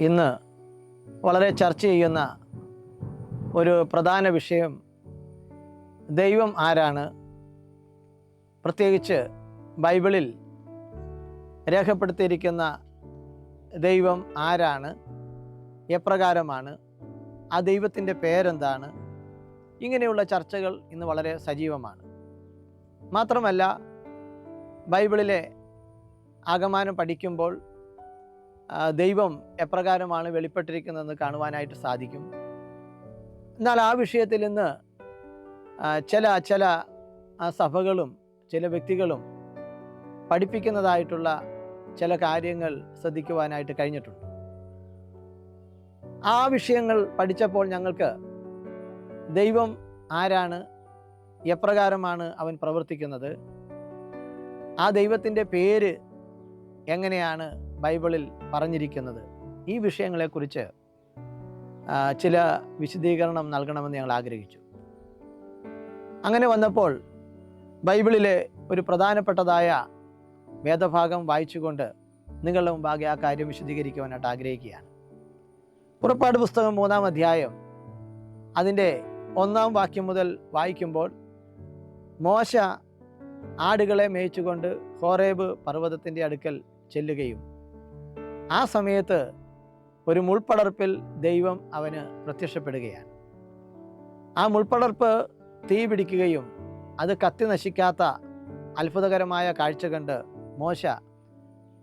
ഇന്ന് വളരെ ചർച്ച ചെയ്യുന്ന ഒരു പ്രധാന വിഷയം ദൈവം ആരാണ്? പ്രത്യേകിച്ച് ബൈബിളിൽ രേഖപ്പെടുത്തിയിരിക്കുന്ന ദൈവം ആരാണ്? എപ്രകാരമാണ്? ആ ദൈവത്തിന്റെ പേരെന്താണ്? ഇങ്ങനെയുള്ള ചർച്ചകൾ ഇന്ന് വളരെ സജീവമാണ്. മാത്രമല്ല ബൈബിളിലെ ആഗമാനം പഠിക്കുമ്പോൾ ദൈവം എപ്രകാരമാണ് വെളിപ്പെട്ടിരിക്കുന്നതെന്ന് കാണുവാനായിട്ട് സാധിക്കും. എന്നാൽ ആ വിഷയത്തിൽ ഇന്ന് ചില ചില സഭകളും ചില വ്യക്തികളും പഠിപ്പിക്കുന്നതായിട്ടുള്ള ചില കാര്യങ്ങൾ ശ്രദ്ധിക്കുവാനായിട്ട് കഴിഞ്ഞിട്ടുണ്ട്. ആ വിഷയങ്ങൾ പഠിച്ചപ്പോൾ ഞങ്ങൾക്ക് ദൈവം ആരാണ് എപ്രകാരമാണ് അവൻ പ്രവർത്തിക്കുന്നത് ആ ദൈവത്തിന്റെ പേര് എങ്ങനെയാണ് ബൈബിളിൽ പറഞ്ഞിരിക്കുന്നത്. ഈ വിഷയങ്ങളെക്കുറിച്ച് ചില വിശദീകരണം നൽകണമെന്ന് ഞങ്ങൾ ആഗ്രഹിച്ചു. അങ്ങനെ വന്നപ്പോൾ ബൈബിളിലെ ഒരു പ്രധാനപ്പെട്ടതായ വേദഭാഗം വായിച്ചുകൊണ്ട് നിങ്ങളുടെ മുമ്പാകെ ആ കാര്യം വിശദീകരിക്കുവാനായിട്ട് ആഗ്രഹിക്കുകയാണ്. പുറപ്പാട് പുസ്തകം മൂന്നാം അധ്യായം അതിന്റെ ഒന്നാം വാക്യം മുതൽ വായിക്കുമ്പോൾ മോശ ആടുകളെ മേയിച്ചുകൊണ്ട് ഹോറേബ് പർവതത്തിന്റെ അടുക്കൽ ചെല്ലുകയും ആ സമയത്ത് ഒരു മുൾപ്പടർപ്പിൽ ദൈവം അവന് പ്രത്യക്ഷപ്പെടുകയാണ്. ആ മുൾപ്പടർപ്പ് തീ പിടിക്കുകയും അത് കത്തി നശിക്കാത്ത അത്ഭുതകരമായ കാഴ്ച കണ്ട് മോശ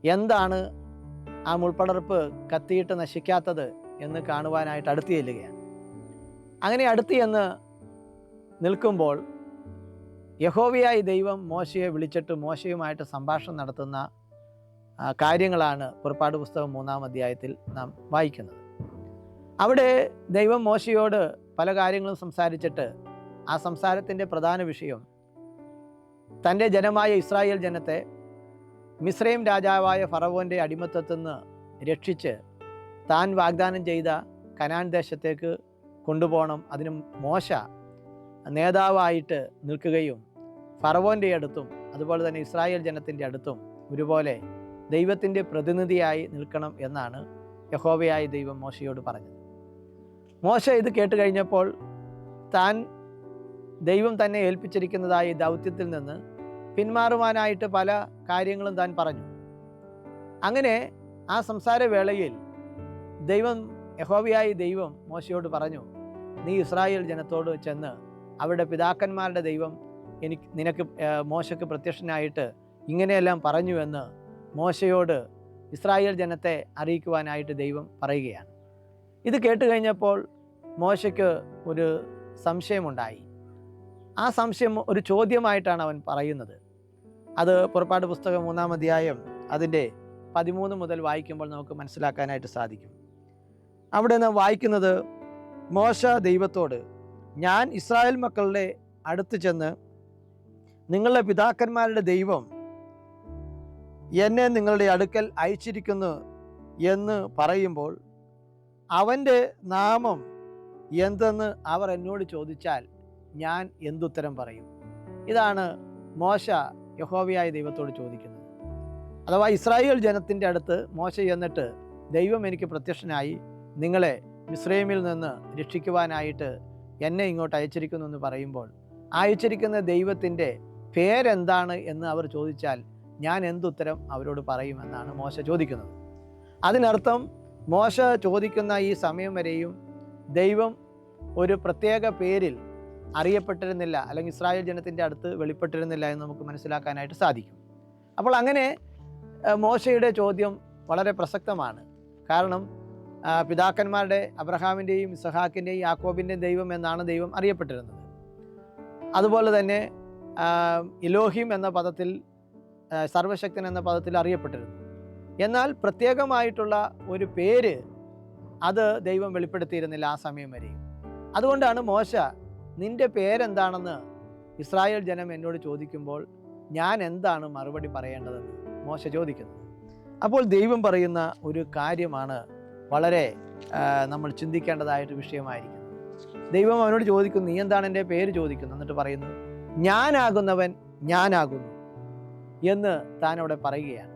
എന്താണ് ആ മുൾപ്പടർപ്പ് കത്തിയിട്ട് നശിക്കാത്തത് എന്ന് കാണുവാനായിട്ട് അടുത്ത് ചെല്ലുകയാണ്. അങ്ങനെ അടുത്ത് ചെന്ന് നിൽക്കുമ്പോൾ യഹോവിയായി ദൈവം മോശയെ വിളിച്ചിട്ട് മോശയുമായിട്ട് സംഭാഷണം നടത്തുന്ന കാര്യങ്ങളാണ് പുറപ്പാട് പുസ്തകം മൂന്നാം അധ്യായത്തിൽ നാം വായിക്കുന്നത്. അവിടെ ദൈവം മോശയോട് പല കാര്യങ്ങളും സംസാരിച്ചിട്ട് ആ സംസാരത്തിന്റെ പ്രധാന വിഷയം തന്റെ ജനമായ ഇസ്രായേൽ ജനത്തെ മിസ്രൈം രാജാവായ ഫറവോന്റെ അടിമത്തത്തിൽ നിന്ന് രക്ഷിച്ച് താൻ വാഗ്ദാനം ചെയ്ത കനാൻ ദേശത്തേക്ക് കൊണ്ടുപോകണം. അതിന് മോശ നേതാവായിട്ട് നിൽക്കുകയും ഫറവോന്റെ അടുത്തും അതുപോലെ തന്നെ ഇസ്രായേൽ ജനത്തിന്റെ അടുത്തും ഒരുപോലെ ദൈവത്തിന്റെ പ്രതിനിധിയായി നിൽക്കണം എന്നാണ് യഹോവയായ ദൈവം മോശയോട് പറഞ്ഞത്. മോശ ഇത് കേട്ട് കഴിഞ്ഞപ്പോൾ താൻ ദൈവം തന്നെ ഏൽപ്പിച്ചിരിക്കുന്നതായ ദൗത്യത്തിൽ നിന്ന് പിന്മാറുവാനായിട്ട് പല കാര്യങ്ങളും താൻ പറഞ്ഞു. അങ്ങനെ ആ സംസാരവേളയിൽ ദൈവം യഹോവയായ ദൈവം മോശയോട് പറഞ്ഞു നീ ഇസ്രായേൽ ജനത്തോട് ചെന്ന് അവരുടെ പിതാക്കന്മാരുടെ ദൈവം എനിക്ക് നിനക്ക് മോശയ്ക്ക് പ്രത്യക്ഷനായിട്ട് ഇങ്ങനെയെല്ലാം പറഞ്ഞുവെന്ന് മോശയോട് ഇസ്രായേൽ ജനത്തെ അറിയിക്കുവാനായിട്ട് ദൈവം പറയുകയാണ്. ഇത് കേട്ട് കഴിഞ്ഞപ്പോൾ മോശയ്ക്ക് ഒരു സംശയമുണ്ടായി. ആ സംശയം ഒരു ചോദ്യമായിട്ടാണ് അവൻ പറയുന്നത്. അത് പുറപ്പാട് പുസ്തകം മൂന്നാം അധ്യായം അതിന്റെ പതിമൂന്ന് മുതൽ വായിക്കുമ്പോൾ നമുക്ക് മനസ്സിലാക്കാനായിട്ട് സാധിക്കും. അവിടെ നിന്ന് വായിക്കുന്നത് മോശ ദൈവത്തോട് ഞാൻ ഇസ്രായേൽ മക്കളുടെ അടുത്ത് ചെന്ന് നിങ്ങളുടെ പിതാക്കന്മാരുടെ ദൈവം എന്നെ നിങ്ങളുടെ അടുക്കൽ അയച്ചിരിക്കുന്നു എന്ന് പറയുമ്പോൾ അവന്റെ നാമം എന്തെന്ന് അവർ എന്നോട് ചോദിച്ചാൽ ഞാൻ എന്തുത്തരം പറയും? ഇതാണ് മോശ യഹോവയായ ദൈവത്തോട് ചോദിക്കുന്നത്. അഥവാ ഇസ്രായേൽ ജനത്തിന്റെ അടുത്ത് മോശ ചെന്നിട്ട് ദൈവം എനിക്ക് പ്രത്യക്ഷനായി നിങ്ങളെ മിസ്രൈമിൽ നിന്ന് രക്ഷിക്കുവാനായിട്ട് എന്നെ ഇങ്ങോട്ട് അയച്ചിരിക്കുന്നു എന്ന് പറയുമ്പോൾ അയച്ചിരിക്കുന്ന ദൈവത്തിന്റെ പേരെന്താണ് എന്ന് അവർ ചോദിച്ചാൽ ഞാൻ എന്തുത്തരം അവരോട് പറയുമെന്നാണ് മോശ ചോദിക്കുന്നത്. അതിനർത്ഥം മോശ ചോദിക്കുന്ന ഈ സമയം വരെയും ദൈവം ഒരു പ്രത്യേക പേരിൽ അറിയപ്പെട്ടിരുന്നില്ല അല്ലെങ്കിൽ ഇസ്രായേൽ ജനത്തിന്റെ അടുത്ത് വെളിപ്പെട്ടിരുന്നില്ല എന്ന് നമുക്ക് മനസ്സിലാക്കാനായിട്ട് സാധിക്കും. അപ്പോൾ അങ്ങനെ മോശയുടെ ചോദ്യം വളരെ പ്രസക്തമാണ്. കാരണം പിതാക്കന്മാരുടെ അബ്രഹാമിന്റെയും ഇസഹാക്കിന്റെയും യാക്കോബിന്റെയും ദൈവം എന്നാണ് ദൈവം അറിയപ്പെട്ടിരുന്നത്. അതുപോലെ തന്നെ ഇലോഹിം എന്ന പദത്തിൽ സർവശക്തൻ എന്ന പദത്തിൽ അറിയപ്പെട്ടിരുന്നു. എന്നാൽ പ്രത്യേകമായിട്ടുള്ള ഒരു പേര് അത് ദൈവം വെളിപ്പെടുത്തിയിരുന്നില്ല ആ സമയം വരെയും അതുകൊണ്ടാണ് മോശ നിന്റെ പേരെന്താണെന്ന് ഇസ്രായേൽ ജനം എന്നോട് ചോദിക്കുമ്പോൾ ഞാൻ എന്താണ് മറുപടി പറയേണ്ടതെന്ന്? മോശ ചോദിക്കുന്നു. അപ്പോൾ ദൈവം പറയുന്ന ഒരു കാര്യമാണ് വളരെ നമ്മൾ ചിന്തിക്കേണ്ടതായിട്ട് വിഷയമായിരിക്കും ദൈവം അവനോട് ചോദിക്കുന്നു നീ എന്താണ് എന്റെ പേര്? ചോദിക്കുന്നു. എന്നിട്ട് പറയുന്നു ഞാനാകുന്നവൻ ഞാനാകുന്നു. എന്ന് താൻ അവിടെ പറയുകയാണ്.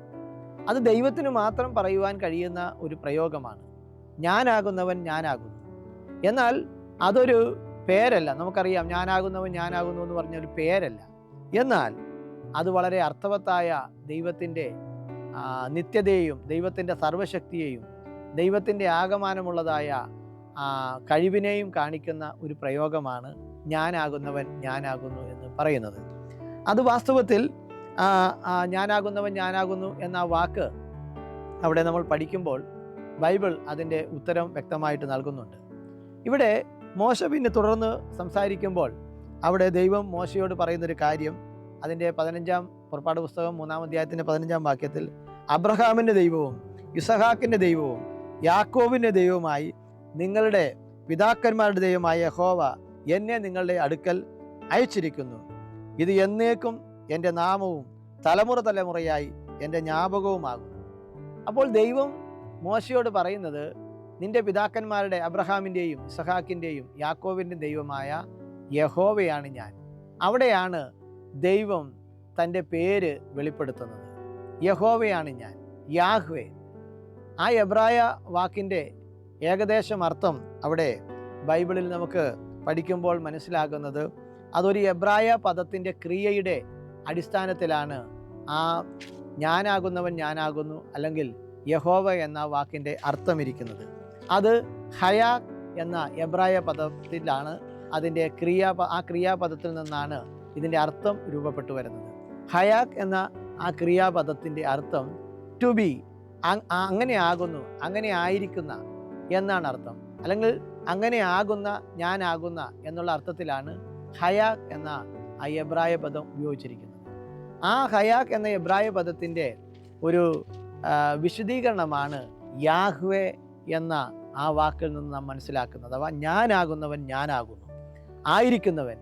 അത് ദൈവത്തിന് മാത്രം പറയുവാൻ കഴിയുന്ന ഒരു പ്രയോഗമാണ്. ഞാനാകുന്നവൻ ഞാനാകുന്നു. എന്നാൽ അതൊരു പേരല്ല. നമുക്കറിയാം ഞാനാകുന്നവൻ ഞാനാകുന്നു എന്ന് പറഞ്ഞ ഒരു പേരല്ല. എന്നാൽ അത് വളരെ അർത്ഥവത്തായ ദൈവത്തിന്റെ നിത്യതയെയും ദൈവത്തിന്റെ സർവശക്തിയെയും ദൈവത്തിന്റെ ആകമാനമുള്ളതായ കഴിവിനെയും കാണിക്കുന്ന ഒരു പ്രയോഗമാണ് ഞാനാകുന്നവൻ ഞാനാകുന്നു എന്ന് പറയുന്നത്. അത് വാസ്തവത്തിൽ ഞാനാകുന്നവൻ ഞാനാകുന്നു എന്ന വാക്ക് അവിടെ നമ്മൾ പഠിക്കുമ്പോൾ ബൈബിൾ അതിന്റെ ഉത്തരം വ്യക്തമായിട്ട് നൽകുന്നുണ്ട്. ഇവിടെ മോശ പിന്നെ തുടർന്ന് സംസാരിക്കുമ്പോൾ അവിടെ ദൈവം മോശയോട് പറയുന്നൊരു കാര്യം അതിന്റെ പതിനഞ്ചാം പുറപ്പാട് പുസ്തകം മൂന്നാം അധ്യായത്തിന്റെ പതിനഞ്ചാം വാക്യത്തിൽ അബ്രഹാമിന്റെ ദൈവവും ഇസഹാക്കിന്റെ ദൈവവും യാക്കോബിന്റെ ദൈവവുമായി നിങ്ങളുടെ പിതാക്കന്മാരുടെ ദൈവമായ ഹോവ എന്നെ നിങ്ങളുടെ അടുക്കൽ അയച്ചിരിക്കുന്നു. ഇത് എന്നേക്കും എന്റെ നാമവും തലമുറ തലമുറയായി എന്റെ ജ്ഞാപകവുമാകും അപ്പോൾ ദൈവം മോശയോട് പറയുന്നത് നിന്റെ പിതാക്കന്മാരുടെ അബ്രഹാമിന്റെയും ഇസഹാക്കിന്റെയും യാക്കോവിന്റെയും ദൈവമായ യഹോവയാണ് ഞാൻ. അവിടെയാണ് ദൈവം തന്റെ പേര് വെളിപ്പെടുത്തുന്നത്. യഹോവയാണ് ഞാൻ യാഹ്വേ. ആ എബ്രായ വാക്കിന്റെ ഏകദേശം അർത്ഥം അവിടെ ബൈബിളിൽ നമുക്ക് പഠിക്കുമ്പോൾ മനസ്സിലാകുന്നത് അതൊരു എബ്രായ പദത്തിന്റെ ക്രിയയുടെ അടിസ്ഥാനത്തിലാണ് ആ ഞാനാകുന്നവൻ ഞാനാകുന്നു അല്ലെങ്കിൽ യഹോവ എന്ന വാക്കിന്റെ അർത്ഥമിരിക്കുന്നത്. അത് ഹയാ എന്ന എബ്രായ പദത്തിലാണ് അതിന്റെ ക്രിയാ ആ ക്രിയാപദത്തിൽ നിന്നാണ് ഇതിന്റെ അർത്ഥം രൂപപ്പെട്ടു വരുന്നത്. ഹയാക് എന്ന ആ ക്രിയാപദത്തിന്റെ അർത്ഥം ടു ബി അങ്ങനെ ആകുന്നു അങ്ങനെ ആയിരിക്കുന്ന എന്നാണ് അർത്ഥം. അല്ലെങ്കിൽ അങ്ങനെ ആകുന്ന ഞാനാകുന്ന എന്നുള്ള അർത്ഥത്തിലാണ് ഹയാക് എന്ന ആ എബ്രായ പദം ഉപയോഗിച്ചിരിക്കുന്നത്. ആ ഹയാക്ക് എന്ന എബ്രായ പദത്തിന്റെ ഒരു വിശദീകരണമാണ് യാഹ്വെ എന്ന ആ വാക്കിൽ നിന്ന് നാം മനസ്സിലാക്കുന്നത്. അഥവാ ഞാനാകുന്നവൻ ഞാനാകുന്നു. ആയിരിക്കുന്നവൻ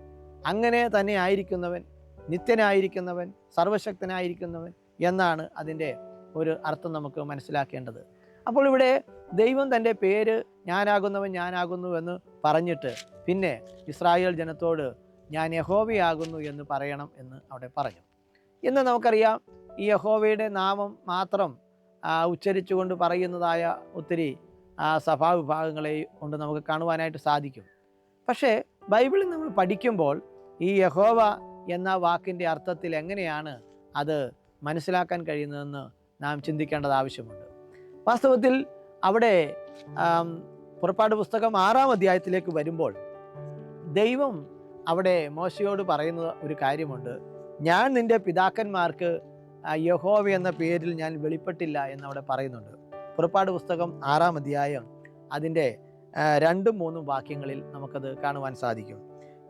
അങ്ങനെ തന്നെ ആയിരിക്കുന്നവൻ നിത്യനായിരിക്കുന്നവൻ സർവശക്തനായിരിക്കുന്നവൻ എന്നാണ് അതിന്റെ ഒരു അർത്ഥം നമുക്ക് മനസ്സിലാക്കേണ്ടത്. അപ്പോൾ ഇവിടെ ദൈവം തന്റെ പേര് ഞാനാകുന്നവൻ ഞാനാകുന്നു എന്ന് പറഞ്ഞിട്ട് പിന്നെ ഇസ്രായേൽ ജനത്തോട് ഞാൻ യഹോവയാകുന്നു എന്ന് പറയണം എന്ന് അവിടെ പറഞ്ഞു. ഇന്ന് നമുക്കറിയാം. ഈ യഹോവയുടെ നാമം മാത്രം ഉച്ചരിച്ചുകൊണ്ട് പറയുന്നതായ ഒത്തിരി സഭാവിഭാഗങ്ങളെ കൊണ്ട് നമുക്ക് കാണുവാനായിട്ട് സാധിക്കും. പക്ഷേ ബൈബിളിൽ നമ്മൾ പഠിക്കുമ്പോൾ ഈ യഹോവ എന്ന വാക്കിന്റെ അർത്ഥത്തിൽ എങ്ങനെയാണ് അത് മനസ്സിലാക്കാൻ കഴിയുന്നതെന്ന് നാം ചിന്തിക്കേണ്ടത് ആവശ്യമുണ്ട്. വാസ്തവത്തിൽ അവിടെ പുറപ്പാട് പുസ്തകം ആറാം അധ്യായത്തിലേക്ക് വരുമ്പോൾ ദൈവം അവിടെ മോശയോട് പറയുന്ന ഒരു കാര്യമുണ്ട്. ഞാൻ നിന്റെ പിതാക്കന്മാർക്ക് യഹോവ എന്ന പേരിൽ ഞാൻ വെളിപ്പെട്ടില്ല എന്നവിടെ പറയുന്നുണ്ട്. പുറപ്പാട് പുസ്തകം ആറാം അധ്യായം അതിന്റെ രണ്ടും മൂന്നും വാക്യങ്ങളിൽ നമുക്കത് കാണുവാൻ സാധിക്കും.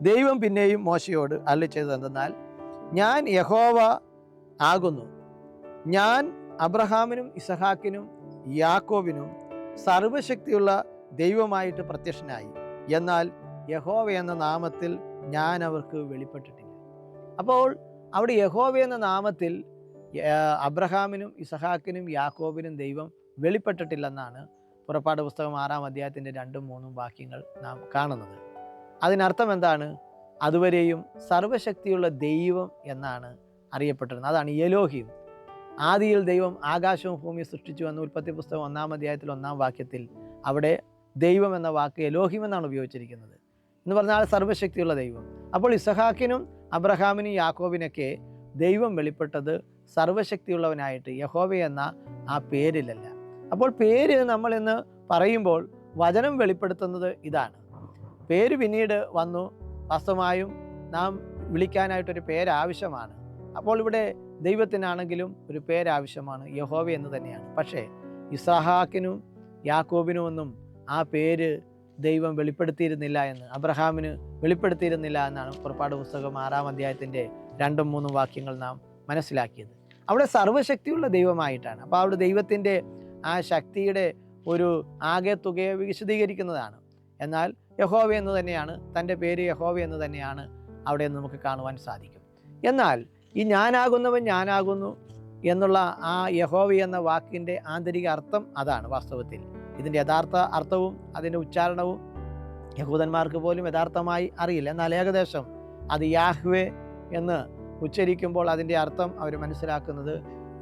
ദൈവം പിന്നെയും മോശയോട് അല്ല ചെയ്തത് എന്തെന്നാൽ ഞാൻ യഹോവ ആകുന്നു. ഞാൻ അബ്രഹാമിനും ഇസഹാക്കിനും യാക്കോബിനും സർവശക്തിയുള്ള ദൈവമായിട്ട് പ്രത്യക്ഷനായി. എന്നാൽ യഹോവ എന്ന നാമത്തിൽ ഞാൻ അവർക്ക് വെളിപ്പെട്ടിട്ടില്ല. അപ്പോൾ അവിടെ യഹോവ എന്ന നാമത്തിൽ അബ്രഹാമിനും ഇസഹാക്കിനും യാക്കോബിനും ദൈവം വെളിപ്പെട്ടിട്ടില്ലെന്നാണ് പുറപ്പാട് പുസ്തകം ആറാം അധ്യായത്തിന്റെ രണ്ടും മൂന്നും വാക്യങ്ങൾ നാം കാണുന്നത്. അതിനർത്ഥം എന്താണ്? അതുവരെയും സർവശക്തിയുള്ള ദൈവം എന്നാണ് അറിയപ്പെട്ടിരുന്നത്. അതാണ് യലോഹിം ആദിയിൽ ദൈവം ആകാശവും ഭൂമിയും സൃഷ്ടിച്ചു എന്ന ഉൽപ്പത്തി പുസ്തകം ഒന്നാം അധ്യായത്തിൽ ഒന്നാം വാക്യത്തിൽ അവിടെ ദൈവം എന്ന വാക്ക് എലോഹിം എന്നാണ് ഉപയോഗിച്ചിരിക്കുന്നത്. എന്ന് പറഞ്ഞാൽ സർവശക്തിയുള്ള ദൈവം. അപ്പോൾ ഇസഹാക്കിനും അബ്രഹാമിനും യാക്കോബിനൊക്കെ ദൈവം വെളിപ്പെട്ടത് സർവശക്തിയുള്ളവനായിട്ട് യഹോവ എന്ന ആ പേരിലല്ല. അപ്പോൾ പേര് നമ്മൾ ഇന്ന് പറയുമ്പോൾ വചനം വെളിപ്പെടുത്തുന്നത് ഇതാണ്. പേര് പിന്നീട് വന്നു. വാസ്തവമായും നാം വിളിക്കാനായിട്ടൊരു പേരാവശ്യമാണ്. അപ്പോൾ ഇവിടെ ദൈവത്തിനാണെങ്കിലും ഒരു പേരാവശ്യമാണ്. യഹോവ എന്ന് തന്നെയാണ്. പക്ഷേ ഇസഹാക്കിനും യാക്കോബിനും ഒന്നും ആ പേര് ദൈവം വെളിപ്പെടുത്തിയിരുന്നില്ല എന്ന് അബ്രഹാമിന് വെളിപ്പെടുത്തിയിരുന്നില്ല എന്നാണ് പുറപ്പാട് പുസ്തകം ആറാം അധ്യായത്തിന്റെ രണ്ടും മൂന്നും വാക്യങ്ങൾ നാം മനസ്സിലാക്കിയത്. അവിടെ സർവശക്തിയുള്ള ദൈവമായിട്ടാണ്. അപ്പോൾ അവിടെ ദൈവത്തിന്റെ ആ ശക്തിയുടെ ഒരു ആകെ തുകയെ വിശദീകരിക്കുന്നതാണ്. എന്നാൽ യഹോവ എന്ന് തന്നെയാണ് തന്റെ പേര് യഹോവ എന്ന് തന്നെയാണ് അവിടെ നിന്ന് നമുക്ക് കാണുവാൻ സാധിക്കും. എന്നാൽ ഈ ഞാനാകുന്നവൻ ഞാനാകുന്നു എന്നുള്ള ആ യഹോവ എന്ന വാക്കിന്റെ ആന്തരിക അർത്ഥം അതാണ് വാസ്തവത്തിൽ. ഇതിന്റെ യഥാർത്ഥ അർത്ഥവും അതിന്റെ ഉച്ചാരണവും യഹൂദന്മാർക്ക് പോലും യഥാർത്ഥമായി അറിയില്ല. എന്നാൽ ഏകദേശം അത് യാഹ്വേ എന്ന് ഉച്ചരിക്കുമ്പോൾ അതിന്റെ അർത്ഥം അവർ മനസ്സിലാക്കുന്നത്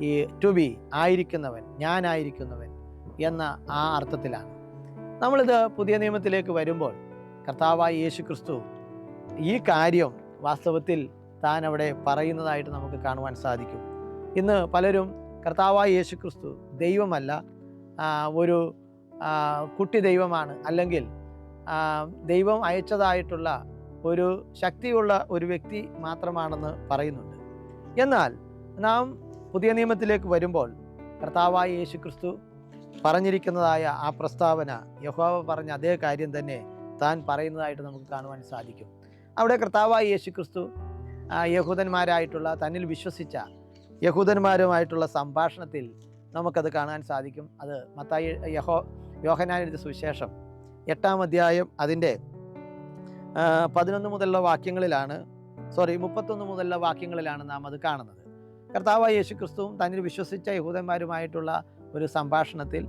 ഈ ടു ബി ആയിരിക്കുന്നവൻ ഞാനായിരിക്കുന്നവൻ എന്ന ആ അർത്ഥത്തിലാണ്. നമ്മളിത് പുതിയ നിയമത്തിലേക്ക് വരുമ്പോൾ കർത്താവായ യേശു ക്രിസ്തു ഈ കാര്യം വാസ്തവത്തിൽ താൻ അവിടെ പറയുന്നതായിട്ട് നമുക്ക് കാണുവാൻ സാധിക്കും. ഇന്ന് പലരും കർത്താവായ യേശു ക്രിസ്തു ദൈവമല്ല ഒരു കുട്ടി ദൈവമാണ്. അല്ലെങ്കിൽ ദൈവം അയച്ചതായിട്ടുള്ള ഒരു ശക്തിയുള്ള ഒരു വ്യക്തി മാത്രമാണെന്ന് പറയുന്നുണ്ട്. എന്നാൽ നാം പുതിയ നിയമത്തിലേക്ക് വരുമ്പോൾ കർത്താവായ യേശു ക്രിസ്തു പറഞ്ഞിരിക്കുന്നതായ ആ പ്രസ്താവന യഹോവ പറഞ്ഞ അതേ കാര്യം തന്നെ താൻ പറയുന്നതായിട്ട് നമുക്ക് കാണുവാൻ സാധിക്കും. അവിടെ കർത്താവായ യേശു ക്രിസ്തു യഹൂദന്മാരായിട്ടുള്ള തന്നിൽ വിശ്വസിച്ച യഹൂദന്മാരുമായിട്ടുള്ള സംഭാഷണത്തിൽ നമുക്കത് കാണാൻ സാധിക്കും. അത് മത്തായി യഹോ യോഹനാനെഴുതിയ സുവിശേഷം എട്ടാം അധ്യായം അതിന്റെ പതിനൊന്ന് മുതലുള്ള വാക്യങ്ങളിലാണ് സോറി മുപ്പത്തൊന്ന് മുതലുള്ള വാക്യങ്ങളിലാണ് നാം അത് കാണുന്നത്. കർത്താവായ യേശു ക്രിസ്തുവും തന്നിൽ വിശ്വസിച്ച യഹൂദന്മാരുമായിട്ടുള്ള ഒരു സംഭാഷണത്തിൽ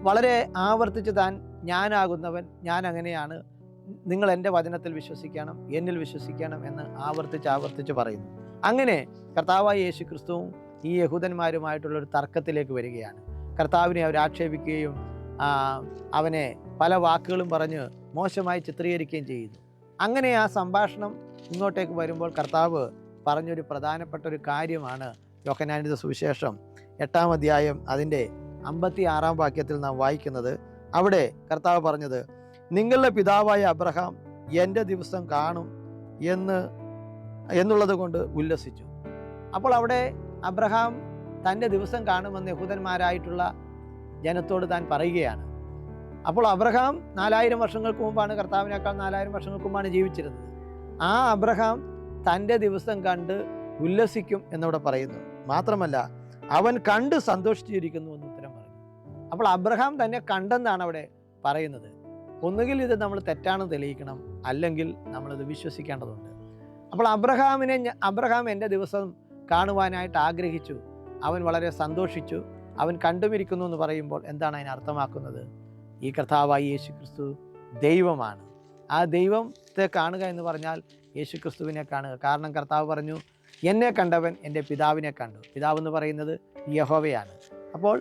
വളരെ ആവർത്തിച്ച് താൻ ഞാനാകുന്നവൻ ഞാൻ അങ്ങനെയാണ് നിങ്ങൾ എന്റെ വചനത്തിൽ വിശ്വസിക്കണം എന്നിൽ വിശ്വസിക്കണം എന്ന് ആവർത്തിച്ച് ആവർത്തിച്ച് പറയുന്നു. അങ്ങനെ കർത്താവായ യേശു ക്രിസ്തുവും ഈ യഹൂദന്മാരുമായിട്ടുള്ള ഒരു തർക്കത്തിലേക്ക് വരികയാണ്. കർത്താവിനെ അവർ ആക്ഷേപിക്കുകയും അവനെ പല വാക്കുകളും പറഞ്ഞ് മോശമായി ചിത്രീകരിക്കുകയും ചെയ്യുന്നു. അങ്ങനെ ആ സംഭാഷണം ഇങ്ങോട്ടേക്ക് വരുമ്പോൾ കർത്താവ് പറഞ്ഞൊരു പ്രധാനപ്പെട്ട ഒരു കാര്യമാണ് യോഹനാനിത സുവിശേഷം എട്ടാം അധ്യായം അതിന്റെ അമ്പത്തി ആറാം വാക്യത്തിൽ നാം വായിക്കുന്നത്. അവിടെ കർത്താവ് പറഞ്ഞത് നിങ്ങളുടെ പിതാവായ അബ്രഹാം എന്റെ ദിവസം കാണും എന്ന് എന്നുള്ളത് കൊണ്ട് ഉല്ലസിച്ചു. അപ്പോൾ അവിടെ അബ്രഹാം തന്റെ ദിവസം കാണുമെന്ന് യഹൂദന്മാരായിട്ടുള്ള ജനത്തോട് താൻ പറയുകയാണ്. അപ്പോൾ അബ്രഹാം നാലായിരം വർഷങ്ങൾക്ക് മുമ്പാണ് കർത്താവിനേക്കാൾ നാലായിരം വർഷങ്ങൾക്ക് മുമ്പാണ് ജീവിച്ചിരുന്നത്. ആ അബ്രഹാം തന്റെ ദിവസം കണ്ട് ഉല്ലസിക്കും എന്നവിടെ പറയുന്നു. മാത്രമല്ല അവൻ കണ്ട് സന്തോഷിച്ചിരിക്കുന്നു എന്ന് ഉത്തരം പറഞ്ഞു അപ്പോൾ അബ്രഹാം തന്നെ കണ്ടെന്നാണ് അവിടെ പറയുന്നത്. ഒന്നുകിൽ ഇത് നമ്മൾ തെറ്റാണെന്ന് തെളിയിക്കണം അല്ലെങ്കിൽ നമ്മളിത് വിശ്വസിക്കേണ്ടതുണ്ട്. അപ്പോൾ അബ്രഹാമിനെ അബ്രഹാം എന്റെ ദിവസം കാണുവാനായിട്ട് ആഗ്രഹിച്ചു. അവൻ വളരെ സന്തോഷിച്ചു. അവൻ കണ്ടുമിരിക്കുന്നു എന്ന് പറയുമ്പോൾ എന്താണ് അതിന് അർത്ഥമാക്കുന്നത്? ഈ കർത്താവായി യേശു ക്രിസ്തു ദൈവമാണ്. ആ ദൈവത്തെ കാണുക എന്ന് പറഞ്ഞാൽ യേശു ക്രിസ്തുവിനെ കാണുക. കാരണം കർത്താവ് പറഞ്ഞു എന്നെ കണ്ടവൻ എന്റെ പിതാവിനെ കണ്ടു. പിതാവ് എന്ന് പറയുന്നത് യഹോവയാണ്. അപ്പോൾ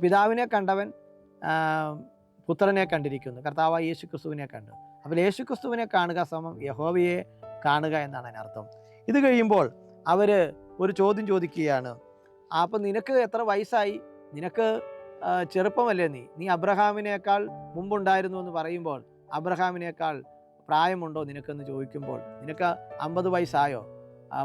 പിതാവിനെ കണ്ടവൻ പുത്രനെ കണ്ടിരിക്കുന്നു. കർത്താവായി യേശു ക്രിസ്തുവിനെ കണ്ടു. അപ്പോൾ യേശു ക്രിസ്തുവിനെ കാണുക സമം യഹോവയെ കാണുക എന്നാണ് അതിനർത്ഥം. ഇത് കഴിയുമ്പോൾ അവർ ഒരു ചോദ്യം ചോദിക്കുകയാണ് അപ്പം നിനക്ക് എത്ര വയസ്സായി? നിനക്ക് ചെറുപ്പമല്ലേ നീ? നീ അബ്രഹാമിനേക്കാൾ മുമ്പുണ്ടായിരുന്നു എന്ന് പറയുമ്പോൾ അബ്രഹാമിനേക്കാൾ പ്രായമുണ്ടോ നിനക്കെന്ന് ചോദിക്കുമ്പോൾ? നിനക്ക് അമ്പത് വയസ്സായോ?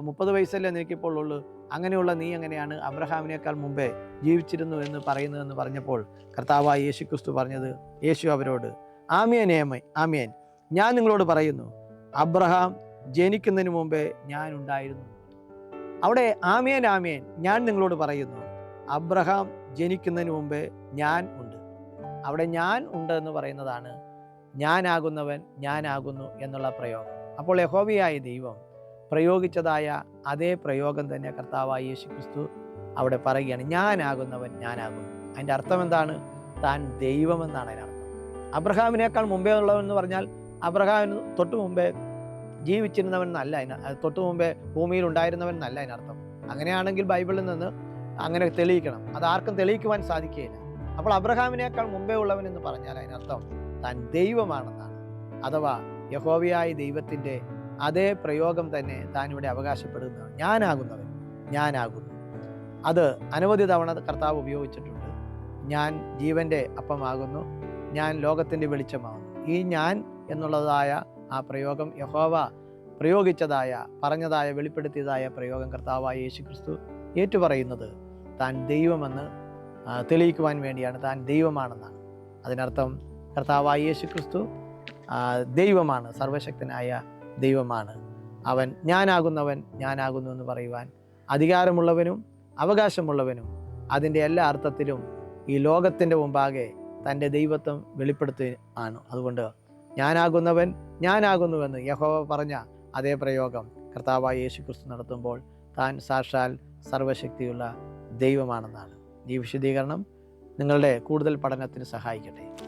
മുപ്പത് വയസ്സല്ലേ നിനക്കിപ്പോൾ ഉള്ളൂ? അങ്ങനെയുള്ള നീ എങ്ങനെയാണ് അബ്രഹാമിനേക്കാൾ മുമ്പേ ജീവിച്ചിരുന്നു എന്ന് പറയുന്നതെന്ന് പറഞ്ഞപ്പോൾ കർത്താവായ യേശു ക്രിസ്തു പറഞ്ഞത് യേശു അവരോട് ആമിയൻ ഏമ ആമിയൻ ഞാൻ നിങ്ങളോട് പറയുന്നു അബ്രഹാം ജനിക്കുന്നതിന് മുമ്പേ ഞാൻ ഉണ്ടായിരുന്നു. അവിടെ ആമേൻ ആമേൻ ഞാൻ നിങ്ങളോട് പറയുന്നു അബ്രഹാം ജനിക്കുന്നതിന് മുമ്പേ ഞാൻ ഉണ്ട്. അവിടെ ഞാൻ ഉണ്ട് എന്ന് പറയുന്നതാണ് ഞാനാകുന്നവൻ ഞാനാകുന്നു എന്നുള്ള പ്രയോഗം. അപ്പോൾ യഹോവയായ ദൈവം പ്രയോഗിച്ചതായ അതേ പ്രയോഗം തന്നെ കർത്താവായ യേശു ക്രിസ്തു അവിടെ പറയുകയാണ് ഞാനാകുന്നവൻ ഞാനാകുന്നു. അതിന്റെ അർത്ഥം എന്താണ്? താൻ ദൈവമെന്നാണ് അതിനർത്ഥം. അബ്രഹാമിനേക്കാൾ മുമ്പേ ഉള്ളവൻ എന്ന് പറഞ്ഞാൽ അബ്രഹാമിന് തൊട്ട് മുമ്പേ ജീവിച്ചിരുന്നവൻ എന്നല്ല അതിന് തൊട്ടു മുമ്പേ ഭൂമിയിൽ ഉണ്ടായിരുന്നവൻ എന്നല്ല അതിനർത്ഥം. അങ്ങനെയാണെങ്കിൽ ബൈബിളിൽ നിന്ന് അങ്ങനെ തെളിയിക്കണം. അത് ആർക്കും തെളിയിക്കുവാൻ സാധിക്കുകയില്ല. അപ്പോൾ അബ്രഹാമിനേക്കാൾ മുമ്പേ ഉള്ളവൻ എന്ന് പറഞ്ഞാൽ അതിനർത്ഥം താൻ ദൈവമാണെന്നാണ്. അഥവാ യഹോവയായ ദൈവത്തിന്റെ അതേ പ്രയോഗം തന്നെ താൻ ഇവിടെ അവകാശപ്പെടുന്നതാണ് ഞാനാകുന്നവൻ. ഞാനാകുന്നു. അത് അനവധി തവണ കർത്താവ് ഉപയോഗിച്ചിട്ടുണ്ട്. ഞാൻ ജീവന്റെ അപ്പമാകുന്നു. ഞാൻ ലോകത്തിന്റെ വെളിച്ചമാകുന്നു. ഈ ഞാൻ എന്നുള്ളതായ ആ പ്രയോഗം യഹോവ പ്രയോഗിച്ചതായ പറഞ്ഞതായ വെളിപ്പെടുത്തിയതായ പ്രയോഗം കർത്താവായ യേശു ക്രിസ്തു ഏറ്റുപറയുന്നത് താൻ ദൈവമെന്ന് തെളിയിക്കുവാൻ വേണ്ടിയാണ്. താൻ ദൈവമാണെന്നാണ്. അതിനർത്ഥം കർത്താവായ യേശു ക്രിസ്തു ദൈവമാണ് സർവശക്തനായ ദൈവമാണ്. അവൻ ഞാനാകുന്നവൻ ഞാനാകുന്നു എന്ന് പറയുവാൻ അധികാരമുള്ളവനും അവകാശമുള്ളവനും അതിന്റെ എല്ലാ അർത്ഥത്തിലും ഈ ലോകത്തിന്റെ മുമ്പാകെ തന്റെ ദൈവത്വം വെളിപ്പെടുത്തി ആണ്. അതുകൊണ്ട് ഞാനാകുന്നവൻ ഞാനാകുന്നുവെന്ന് യഹോവ പറഞ്ഞ അതേ പ്രയോഗം കർത്താവായ യേശു ക്രിസ്തു നടത്തുമ്പോൾ താൻ സാക്ഷാൽ സർവശക്തിയുള്ള ദൈവമാണെന്നാണ്. ഈ വിശദീകരണം നിങ്ങളുടെ കൂടുതൽ പഠനത്തിന് സഹായിക്കട്ടെ.